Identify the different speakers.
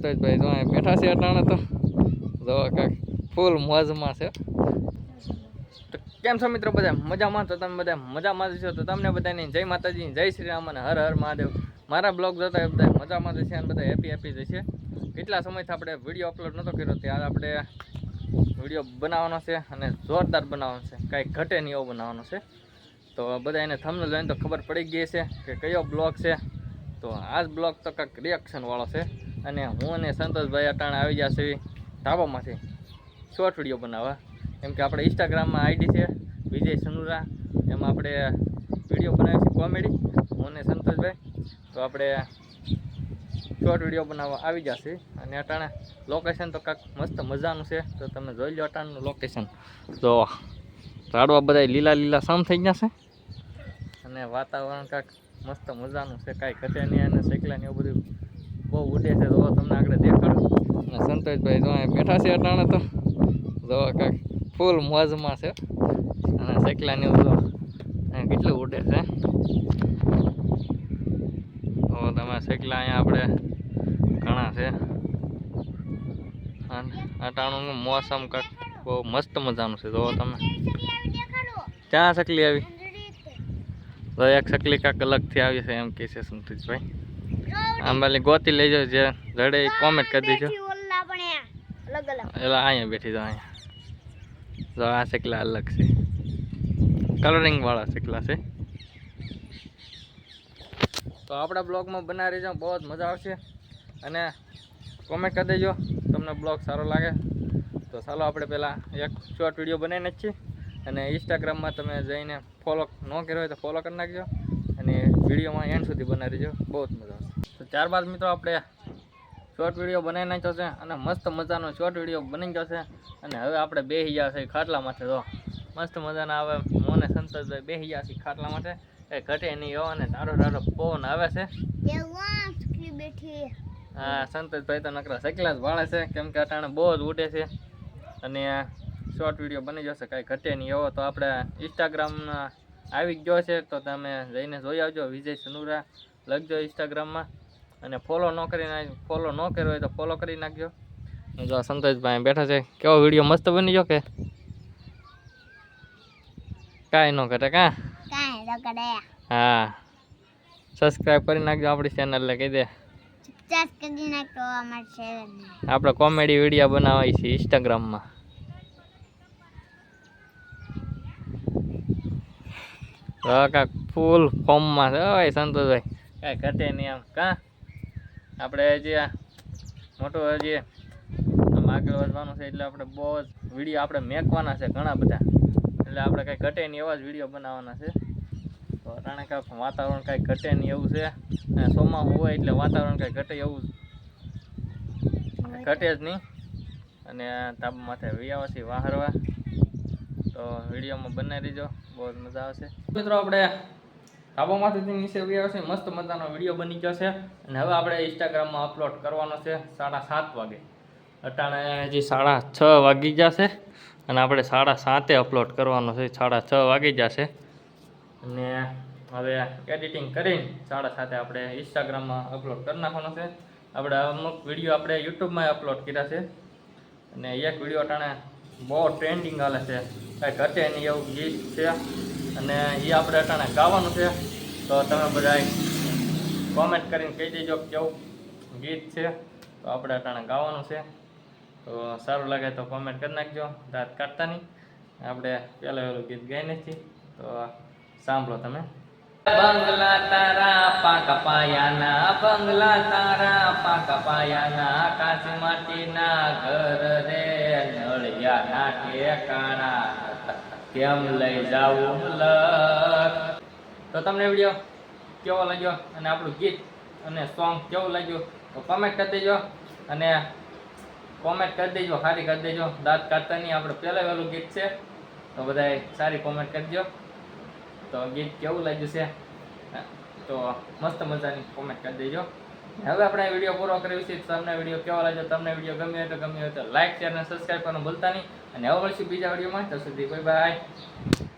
Speaker 1: સંતોષભાઈ જો અહીં બેઠા છે અટાણે તો. જો કાંઈક ફૂલ મોજમાં છે. તો કેમ છો મિત્રો બધા? મજામાં તો તમે બધા મજામાં છો? તો તમને બધાને જય માતાજી, જય શ્રી રામ અને હર હર મહાદેવ. મારા બ્લોગ જોતા બધા મજામાં જ છે અને બધા હેપી હેપી છે. કેટલા સમયથી આપણે વીડિયો અપલોડ નહોતો કર્યો, ત્યારે આપણે વીડિયો બનાવવાનો છે અને જોરદાર બનાવવાનો છે. કાંઈ ઘટે નહીં એવો બનાવવાનો છે. તો બધા એને થમને જોઈને તો ખબર પડી ગઈ છે કે કયો બ્લોગ છે. તો આ જ બ્લોગ તો કાંઈક રિએક્શનવાળો છે. અને હું અને સંતોષભાઈ અટાણે આવી ગયા છે ધાબામાંથી. શોર્ટ વીડિયો બનાવવા. કેમ કે આપણે ઇન્સ્ટાગ્રામમાં આઈડી છે, વિજય સનુરા. એમાં આપણે વીડિયો બનાવીએ છીએ કોમેડી હું અને સંતોષભાઈ. તો આપણે શોર્ટ વીડિયો બનાવવા આવી જશે અને અટાણે લોકેશન તો કાંઈક મસ્ત મજાનું છે. તો તમે જોઈ લો અટાણનું લોકેશન તો ઝાડવા બધા લીલા લીલા સામ થઈ ગયા છે. અને વાતાવરણ કાંઈક મસ્ત મજાનું છે. કાંઈ ઘટે નહીં અને શેકલા ને એવું બધું બહુ ઉડે છે, તો તમને આગળ દેખાડું. અને સંતોષભાઈ જો બેઠા છે અટાણે તો. જો કાંઈક ફૂલ મોજમાં છે. અને સેકલાની અહીંયા કેટલું ઉડે છે. તો તમે શેકલા અહીંયા આપણે ઘણા છે. અને અટાણું મોસમ કાંઈક બહુ મસ્ત મજાનું છે. જો તમે ક્યાં સકલી આવી? તો એક સકલી કાંક અલગથી આવી છે એમ કહે છે સંતોષભાઈ. આમ ગોતી લઈ જાઓ જે રડે એ કોમેન્ટ કરી દેજો. એટલે અહીંયા બેઠી જાઓ અહીંયા. તો આ શકલા અલગ છે. કલરિંગ વાળા શકલા છે. તો આપણા બ્લોગમાં બનાવી રહેજો બહુ જ મજા આવશે. અને કોમેન્ટ કરી દેજો તમને બ્લોગ સારો લાગે. તો ચાલો આપણે પહેલાં એક શોર્ટ વીડિયો બનાવીને જ છીએ અને ઇન્સ્ટાગ્રામમાં તમે જઈને ફોલો ન કર્યો હોય તો ફોલો કરી નાખજો. અને વિડીયોમાં એન્ડ સુધી બનાવી દેજો બહુ જ મજા તો ત્યારબાદ મિત્રો આપણે શોર્ટ વીડિયો બનાવી નાખ્યો છે અને મસ્ત મજાનો શોર્ટ વીડિયો બની ગયો છે. અને હવે આપણે બેસી ગયા છે ખાટલા માટે તો. મસ્ત મજાના આવે મોને સંતોષભાઈ બેસી ગયા છે ખાટલા માટે. એ ઘટે નહીં એવો અને તારો તારો પવન આવે છે. હા સંતોષભાઈ તો નકરા સકલા જ વાળે છે. કેમ કે અટાણે બહુ જ ઉડે છે. અને શોર્ટ વીડિયો બની જશે કાંઈ ઘટે નહીં એવો તો આપણે ઇન્સ્ટાગ્રામના આવી ગયો છે. તો તમે જઈને જોઈ આવજો. વિજય સનુરા. લખજો ઇન્સ્ટાગ્રામમાં અને ફોલો ન કરી નાખ ફોલો ન કર્યો હોય તો ફોલો કરી નાખજો. જો સંતોષભાઈ બેઠા છે કેવો વીડિયો મસ્ત બની ગયો કે? કાંઈ ન કરે કાં? હા. સબસ્ક્રાઈબ કરી નાખજો આપણી ચેનલને કહી દે. આપણે કોમેડી વીડિયો બનાવાય છે ઇન્સ્ટાગ્રામમાં કાંઈક ફૂલ ફોર્મમાં છે ભાઈ સંતોષભાઈ. કાંઈ ઘટે નહીં આમ કાં? આપણે જે મોટો જે આમ આગળ વધવાનું છે, એટલે આપણે બહુ જ વીડિયો આપણે મેકવાના છે ઘણા બધા. એટલે આપણે કાંઈ ઘટે નહીં એવા જ વીડિયો બનાવવાના છે. તો અટાણે કાંઈક વાતાવરણ કાંઈ ઘટે નહીં એવું છે. અને સોમાં હોય એટલે વાતાવરણ કાંઈ ઘટે એવું ઘટે જ નહીં. અને તાપ માથે વિયાવાથી વાહરવા. તો વિડીયોમાં બનાવી દેજો. બહુ મજા આવશે. મિત્રો, આપણે તાબામાંથી નીચે વિયાવશે મસ્ત મજાનો વીડિયો બની ગયો છે. અને હવે આપણે ઇન્સ્ટાગ્રામમાં અપલોડ કરવાનો છે સાડા સાત વાગે. અટાણે હજી સાડા છ વાગી જશે અને આપણે સાડા સાતે અપલોડ કરવાનો છે. સાડા છ વાગી જશે અને હવે એડિટિંગ કરીને સાડા સાતે આપણે ઇન્સ્ટાગ્રામમાં અપલોડ કરી નાખવાનો છે. આપણે અમુક વીડિયો આપણે યુટ્યુબમાં અપલોડ કર્યા છે. અને એક વીડિયો અટાણે બહુ ટ્રેન્ડિંગ હાલે છે. કાંઈક ઘટે નહીં એવું ગીત છે. અને એ આપણે અટાણે ગાવાનું છે. તો તમે બધા કોમેન્ટ કરીને કહી દેજો કેવું ગીત છે. તો આપણે અટાણે ગાવાનું છે. તો સારું લાગે તો કોમેન્ટ કરી નાખજો. દાંત કાઢતા નહીં. આપણે પહેલાં પહેલું ગીત ગાઈ નથી તો સાંભળો તમે. બંગલા તારા પાક પાયાના, બંગલા તારા પાક પાયાના, કાચ માટીના ઘર રે, નળિયાના ઠેકાણા. કેમ લઈ જાવું તો તમને વીડિયો કેવો લાગ્યો? અને આપણું ગીત અને સોંગ કેવું લાગ્યું? તો કોમેન્ટ કરી દેજો અને કોમેન્ટ કરી દેજો સારી કરી દેજો. દાંત નહીં, આપણે પહેલાં વહેલું ગીત છે. તો બધાએ સારી કોમેન્ટ કરજો તો ગીત કેવું લાગ્યું છે? તો મસ્ત મજાની કોમેન્ટ કરી દેજો. હવે આપણે વીડિયો પૂરો કર્યો છે. તમને વીડિયો કેવો લાગ્યો? તમને વીડિયો ગમ્યો તો ગમ્યો તો લાઈક શેર અને સબસ્ક્રાઈબ કરવાનું ભૂલતા નહીં. અને હવે મળશું બીજા વિડીયોમાં. ત્યાં સુધી બાય બાય